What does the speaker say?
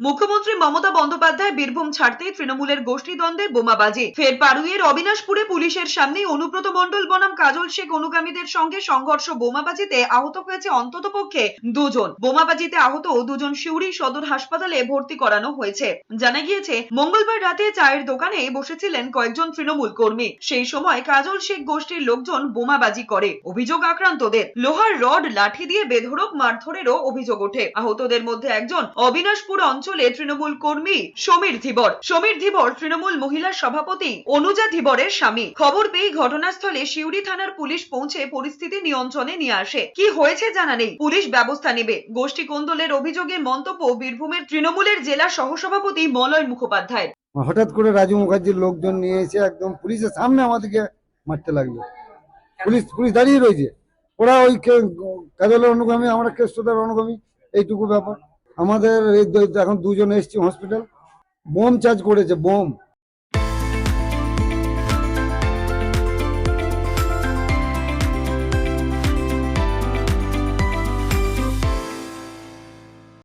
মুখ্যমন্ত্রী মমতা বন্দ্যোপাধ্যায় বীরভূম ছাড়তেই তৃণমূলের গোষ্ঠীদ্বন্দ্বে বোমাবাজি। ফের পারুইয়ের অবিনাশপুরে পুলিশের সামনেই অনুব্রত মণ্ডল, বনাম কাজল শেখ অনুগামীদের সঙ্গে সংঘর্ষ। বোমাবাজিতে আহত হয়েছে অন্তত পক্ষে দুজন। বোমাবাজিতে আহত দুজন সিউড়ি সদর হাসপাতালে ভর্তি করানো হয়েছে। জানা গিয়েছে, মঙ্গলবার রাতে চায়ের দোকানে বসেছিলেন কয়েকজন তৃণমূল কর্মী। সেই সময় কাজল শেখ গোষ্ঠীর লোকজন বোমাবাজি করে। অভিযোগ আক্রান্তদের। লোহার রড, লাঠি দিয়ে বেধড়ক, মারধরেরও অভিযোগ ওঠে। আহতদের মধ্যে একজন অবিনাশপুর অঞ্চলে তৃণমূল কর্মী সমীর ধীবর। সমীর ধীবর তৃণমূল মহিলা সভাপতি অনুজা ধীবরের স্বামী। খবর পেয়ে ঘটনাস্থলে শিউরি থানার পুলিশ পৌঁছে পরিস্থিতি নিয়ন্ত্রণে নিয়ে আসে। কি হয়েছে জানা নেই। পুলিশ ব্যবস্থা নেবে। গোষ্ঠী কোন্দলের অভিযোগে মন্তব্য বীরভূমের তৃণমূলের জেলা সহসভাপতি মলয় মুখোপাধ্যায় হঠাৎ করে রাজু মুখার্জির লোকজন নিয়ে এসে একদম পুলিশের সামনে আমাদেরকে মারতে লাগল। পুলিশ পুলিশ দাঁড়িয়ে রয়েছে। ওরা ওই কে- কাজলের অনুগামী আমরা কেষ্টদার অনুগামী এইটুকু ব্যাপার। আমাদের এই এখন দুজন এসছি হসপিটাল বোম চার্জ করেছে বোম।